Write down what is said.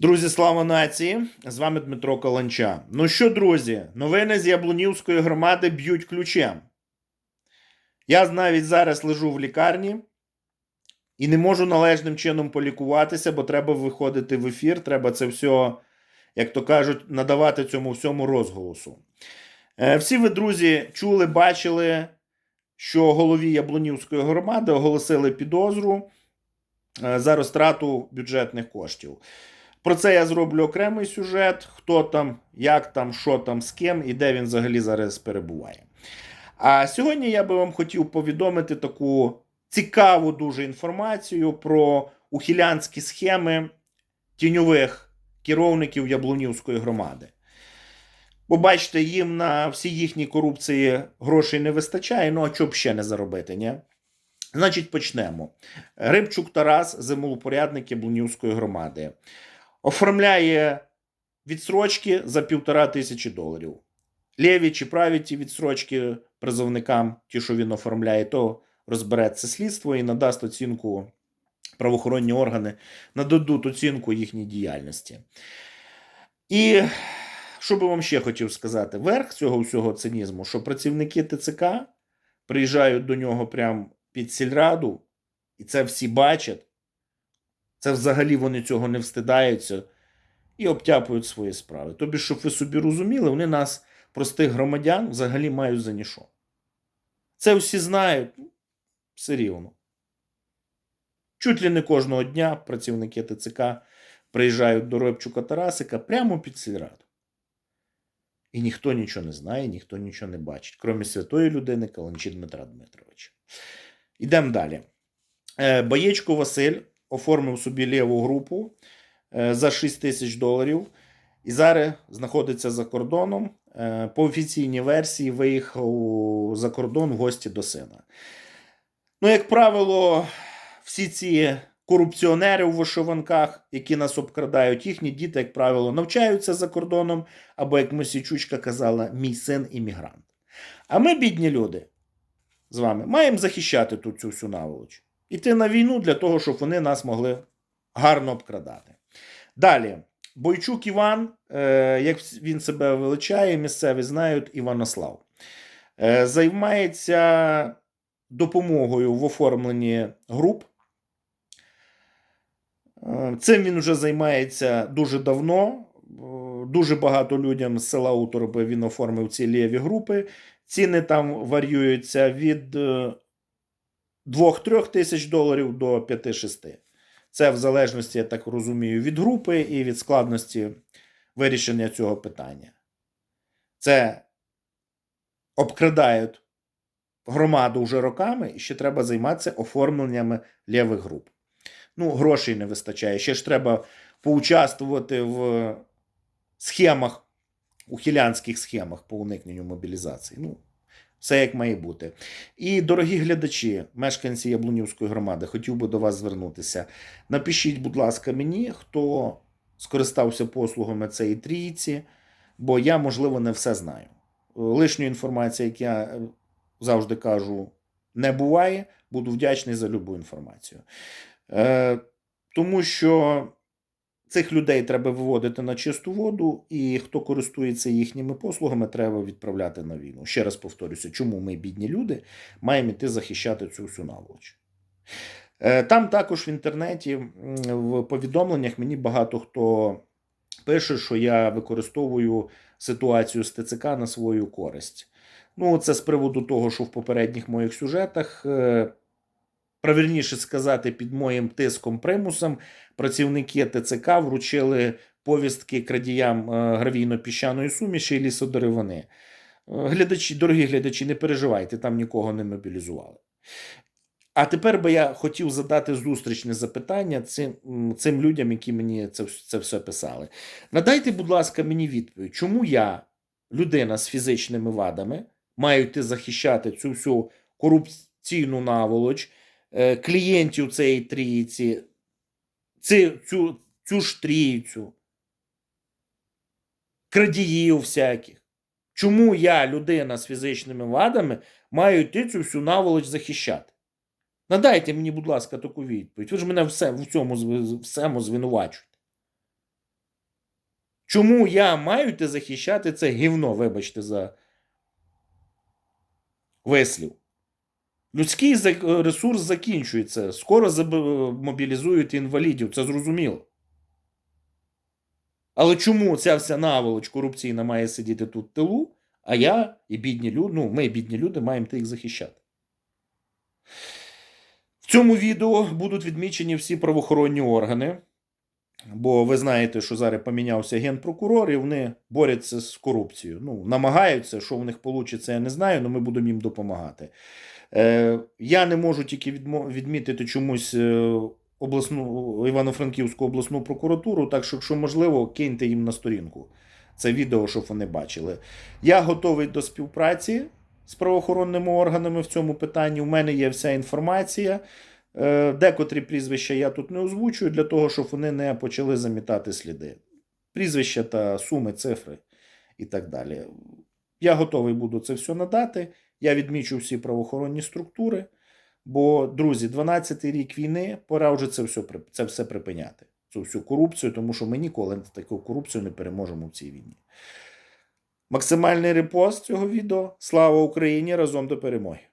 Друзі, слава нації! З вами Дмитро Каланча. Ну що, друзі, новини з Яблунівської громади б'ють ключем. Я навіть зараз лежу в лікарні і не можу належним чином полікуватися, бо треба виходити в ефір. Треба це все, як то кажуть, надавати цьому всьому розголосу. Е, Всі ви, друзі, чули, бачили, що голові Яблунівської громади оголосили підозру е, за розтрату бюджетних коштів. Про це я зроблю окремий сюжет: хто там, як там, що там, з ким і де він взагалі зараз перебуває. А сьогодні я би вам хотів повідомити таку цікаву дуже інформацію про ухилянські схеми тіньових керівників Яблунівської громади. Бо бачите, їм на всі їхні корупції грошей не вистачає, ну а чого б ще не заробити, ні? Значить, почнемо. Рибчук Тарас, землепорядник Яблунівської громади оформляє відсрочки за півтора тисячі доларів. Лєві чи праві ті відсрочки призовникам, ті, що він оформляє, то розбереться слідство і надасть оцінку правоохоронні органи, нададуть оцінку їхній діяльності. І що би вам ще хотів сказати? Верх цього всього цинізму, що працівники ТЦК приїжджають до нього прямо під сільраду, і це всі бачать. Це взагалі вони цього не встидаються і обтяпують свої справи. Тобі, щоб ви собі розуміли, вони нас, простих громадян, взагалі мають за ніщо. Це всі знають ну, все рівно. Чуть ли не кожного дня працівники ТЦК приїжджають до Рибчука Тарасика прямо під сільраду. І ніхто нічого не знає, ніхто нічого не бачить, крім святої людини Каланчі Дмитра Дмитровича. Ідемо далі. Е, Баєчко Василь оформив собі ліву групу е, за 6 тисяч доларів. І зараз знаходиться за кордоном. Е, По офіційній версії виїхав за кордон в гості до сина. Ну, як правило, всі ці корупціонери у вишиванках, які нас обкрадають, їхні діти, як правило, навчаються за кордоном, або, як Мосічучка казала, мій син іммігрант. А ми, бідні люди, з вами маємо захищати тут цю всю наволоч. Іти на війну для того, щоб вони нас могли гарно обкрадати. Далі. Бойчук Іван, е, як він себе величає, місцеві знають Іванослав, е, займається допомогою в оформленні груп. Е, Цим він вже займається дуже давно. Дуже багато людям з села Утороби він оформив ці ліві групи. Ціни там варіюються від 2-3 тисяч доларів до 5-6. Це в залежності, я так розумію, від групи і від складності вирішення цього питання. Це обкрадають громаду вже роками, і ще треба займатися оформленнями лівих груп. Ну, грошей не вистачає. Ще ж треба поучаствувати в схемах, ухилянських схемах по уникненню мобілізації. Ну, все як має бути. І, дорогі глядачі, мешканці Яблунівської громади, хотів би до вас звернутися. Напишіть, будь ласка, мені, хто скористався послугами цієї трійці, бо я, можливо, не все знаю. Лишньої інформації, як я е, завжди кажу, не буває. Буду вдячний за любу інформацію. Е, тому що цих людей треба виводити на чисту воду, і хто користується їхніми послугами, треба відправляти на війну. Ще раз повторюся, чому ми, бідні люди, маємо йти захищати цю всю наволоч. Е, Там також в інтернеті в повідомленнях мені багато хто пише, що я використовую ситуацію з ТЦК на свою користь. Ну, це з приводу того, що в попередніх моїх сюжетах е, правильніше сказати, під моїм тиском примусом працівники ТЦК вручили повістки крадіям е, гравійно-піщаної суміші і лісодеревини. Е, Глядачі, дорогі глядачі, не переживайте, там нікого не мобілізували. А тепер би я хотів задати зустрічне запитання цим, цим людям, які мені це, це все писали. Надайте, будь ласка, мені відповідь, чому я, людина з фізичними вадами, маю йти захищати цю всю корупційну наволоч, клієнтів цієї трійці, цю, цю, цю ж трійцю, крадіїв всяких. Чому я, людина з фізичними вадами, маю йти цю всю наволоч захищати? Надайте мені, будь ласка, таку відповідь. Ви ж мене все, в цьому всьому звинувачуєте. Чому я маю йти захищати це гівно, вибачте, за вислів? Людський ресурс закінчується. Скоро мобілізують інвалідів, це зрозуміло. Але чому ця вся наволоч корупційна має сидіти тут в тилу, а я і бідні люди, ну, ми, бідні люди, маємо їх захищати? В цьому відео будуть відмічені всі правоохоронні органи. Бо ви знаєте, що зараз помінявся генпрокурор, і вони борються з корупцією. Ну, намагаються, що в них вийде, я не знаю, але ми будемо їм допомагати. Е, я не можу тільки відмітити чомусь е, обласну Івано-Франківську обласну прокуратуру, так що, якщо можливо, киньте їм на сторінку це відео, щоб вони бачили. Я готовий до співпраці з правоохоронними органами в цьому питанні. У мене є вся інформація. Е, Декотрі прізвища я тут не озвучую для того, щоб вони не почали замітати сліди. Прізвища та суми, цифри і так далі. Я готовий буду це все надати. Я відмічу всі правоохоронні структури. Бо, друзі, 12-й рік війни, пора вже це все, це все припиняти. Цю всю корупцію, тому що ми ніколи таку корупцію не переможемо в цій війні. Максимальний репост цього відео. Слава Україні! Разом до перемоги!